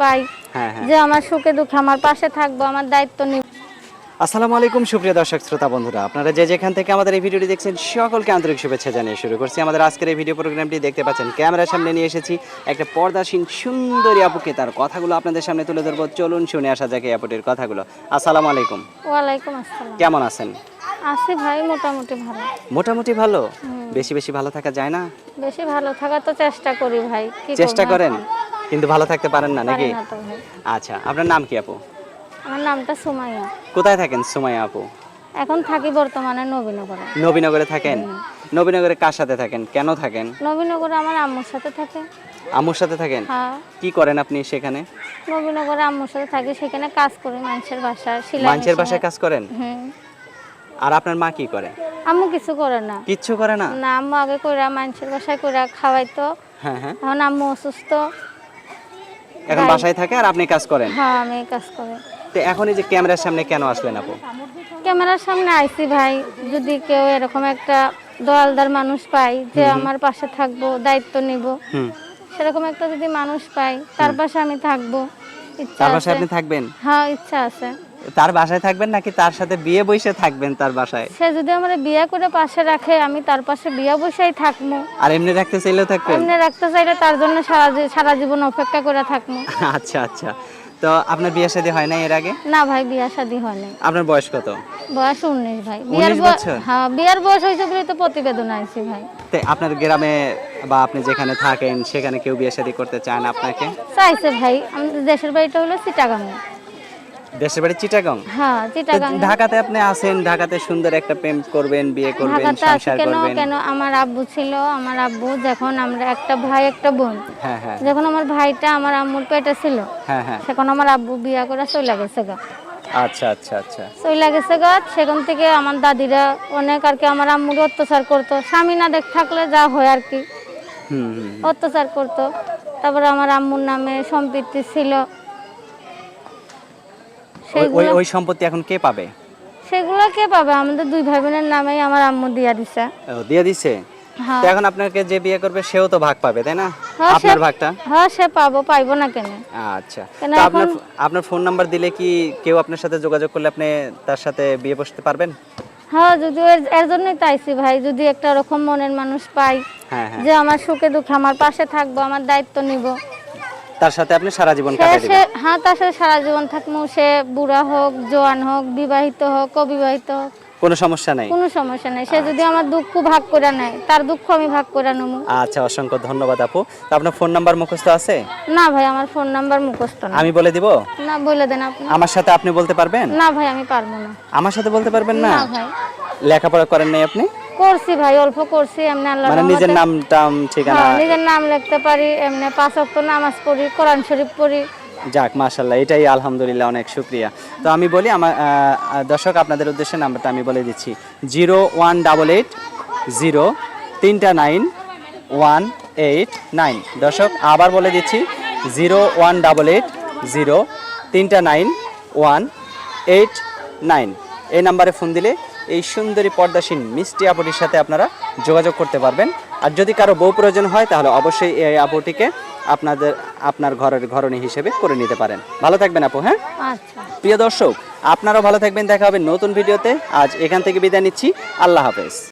পাই হ্যাঁ হ্যাঁ। যে আমার সুখে দুঃখে আমার পাশে থাকব আমার দায়িত্ব নিব। আসসালামু আলাইকুম সুপ্রিয় দর্শক শ্রোতা বন্ধুরা। আপনারা যে যেখান থেকে আমাদের এই ভিডিওটি দেখছেন সকলকে আন্তরিক শুভেচ্ছা জানিয়ে শুরু করছি। আমাদের আজকের এই ভিডিও প্রোগ্রামটি দেখতে পাচ্ছেন ক্যামেরার সামনে নিয়ে এসেছি একটা পর্দাসীন সুন্দরী আপুকে। তার কথাগুলো আপনাদের সামনে তুলে ধরবো। চলুন শুনে আসা যাক এই আপুটির কথাগুলো। আসসালামু আলাইকুম। ওয়ালাইকুম আসসালাম। কেমন আছেন? আছি ভাই মোটামুটি ভালো। মোটামুটি ভালো? বেশি বেশি ভালো থাকা যায় না? বেশি ভালো থাকার তো চেষ্টা করি ভাই চেষ্টা করেন? কিন্তু ভালো থাকতে পারেন না নাকি? আচ্ছা আপনার নাম কি আপু? আমার নামটা সুমাইয়া। কোথায় থাকেন সুমাইয়া আপু? এখন থাকি বর্তমানে নবীনগরে। নবীনগরে থাকেন? নবীনগরে কার সাথে থাকেন? কেন থাকেন? নবীনগরে আমার আম্মুর সাথে থাকে। আম্মুর সাথে থাকেন? হ্যাঁ। কি করেন আপনি সেখানে? নবীনগরে আম্মুর সাথে থাকি সেখানে কাজ করি মানুষের বাসায় সেলাই মানুষের। বাসায় কাজ করেন? হুম। আর আপনার মা কি করে? আম্মু কিছু করে না। কিছু করে না? না আম্মু আগে কইরা মানুষের বাসায় কইরা খাওয়াইতো। হ্যাঁ হ্যাঁ। এখন আম্মু অসুস্থ। এখন বাসায় থাকে আর আপনি কাজ করেন? হ্যাঁ আমি কাজ করি। তো এখন এই যে ক্যামেরার সামনে কেন আসলেন আপু? ক্যামেরার সামনে আইছি ভাই যদি কেউ এরকম একটা দয়ালদার মানুষ পাই যে আমার পাশে থাকব দায়িত্ব নিব হুম। সেরকম একটা যদি মানুষ পাই তার পাশে আমি থাকব। ইচ্ছা তার পাশে আপনি থাকবেন? হ্যাঁ ইচ্ছা আছে। তার বাসায় থাকবেন নাকি তার সাথে বিয়ে বসে থাকবেন তার বাসায়? সে যদি আমার বিয়ে করে পাশে রাখে আমি তার পাশে বিয়ে বসেই থাকব আর এমনি রাখতে চাইলেও থাকবেন? এমনি রাখতে চাইলে তার জন্য সারা সারা জীবন অপেক্ষা করে থাকব আচ্ছা আচ্ছা। তো আপনার বিয়ে শাদী হয় না এর আগে? না ভাই বিয়া শাদী হয় নাই। আপনার বয়স কত? বয়স উনিশ ভাই। বিয়ার 19? হ্যাঁ বিয়ার বয়স হয়েছে বলে তো প্রতিবেদন আইছি ভাই। তো আপনার গ্রামে বা আপনি যেখানে থাকেন সেখানে কেউ বিয়ে শাদী করতে চায় না আপনাকে? চাইছে ভাই। আমাদের দেশের বাড়িটা হলো চিটাগাং দেশের বাড়ি চিটাগং? হ্যাঁ চিটাগাং। ঢাকাতে আপনি আছেন ঢাকাতে সুন্দর একটা প্রেম করবেন বিয়ে করবেন সংসার করবেন। কেন? আমার আব্বু ছিল আমার আব্বু যখন আমরা একটা ভাই একটা বোন হ্যাঁ হ্যাঁ। যখন আমার ভাইটা আমার আম্মুর পেটে ছিল হ্যাঁ হ্যাঁ। আমার আব্বু বিয়া করে চলে গেছে গা। আচ্ছা আচ্ছা আচ্ছা। চলে গেছে গা সেখান থেকে আমার দাদিরা অনেক আর কি আমার আম্মুর অত্যাচার করতো। স্বামী না দেখ থাকলে যা হয় আর কি। অত্যাচার করতো। তারপরে আমার আম্মুর নামে সম্পত্তি ছিল। ওই- ওই সম্পত্তি এখন কে পাবে? সেগুলো কে পাবে? আমাদের দুই ভাই বোনের নামেই আমার আম্মু দিয়া দিছে। ও, দিয়ে দিছে? হ্যাঁ। তো এখন আপনাকে যে বিয়ে করবে সেও তো ভাগ পাবে তাই না? হ্যাঁ, আপনার ভাগটা? হ্যাঁ সে পাবো পাইবো না কেন? আচ্ছা। তো আপনার আপনার ফোন নাম্বার দিলে কি কেউ আপনার সাথে যোগাযোগ করলে আপনি তার সাথে বিয়ে বসতে পারবেন? হ্যাঁ যদি এর- জন্যই তাইছি ভাই। যদি একটা ওরকম মনের মানুষ পাই হ্যাঁ। যে আমার সুখে দুঃখে আমার পাশে থাকব আমার দায়িত্ব নিব। তার সাথে আপনি সারা জীবন কাটিয়ে দিবেন। হ্যাঁ তার সাথে সারা জীবন থাকব সে বুড়া হোক জোয়ান হোক বিবাহিত হোক অবিবাহিত হোক। কোনো সমস্যা নাই? কোনো সমস্যা নেই। সে যদি আমার দুঃখ ভাগ করে নেয় তার দুঃখ আমি ভাগ করে নেব। আচ্ছা অসংখ্য ধন্যবাদ আপু। তো আপনার ফোন নাম্বার মুখস্থ আছে? না ভাই আমার ফোন নাম্বার মুখস্থ না। আমি বলে দিব? না বলে দেন আপনি। আমার সাথে আপনি বলতে পারবেন? না ভাই আমি পারব না। আমার সাথে বলতে পারবেন না? না ভাই। লেখাপড়া করেন নাই আপনি? করছি ভাই অল্প করছি এমনি আল্লাহ মানে নিজের নাম টাম ঠিকানা? হ্যাঁ, নিজের নাম লিখতে পারি এমনি পাঁচ ওয়াক্ত নামাজ পড়ি কোরআন শরীফ পড়ি। যাক মাশাল্লাহ এটাই আলহামদুলিল্লাহ অনেক শুক্রিয়া। তো আমি বলি আমার দর্শক আপনাদের উদ্দেশ্যে নাম্বারটা আমি বলে দিচ্ছি। Zero one double eight zero তিনটা নাইন ওয়ান এইট নাইন। দর্শক আবার বলে দিচ্ছি zero one double eight zero তিনটা নাইন ওয়ান এইট নাইন। এই নাম্বারে ফোন দিলে এই সুন্দরী পর্দাসীন মিষ্টি আপুটির সাথে আপনারা যোগাযোগ করতে পারবেন। আর যদি কারও বউ প্রয়োজন হয় তাহলে অবশ্যই এই আপুটিকে আপনাদের আপনার ঘরের ঘরণী হিসেবে করে নিতে পারেন। ভালো থাকবেন আপু হ্যাঁ? আচ্ছা। প্রিয় দর্শক আপনারাও ভালো থাকবেন। দেখা হবে নতুন ভিডিওতে। আজ এখান থেকে বিদায় নিচ্ছি। আল্লাহ হাফেজ।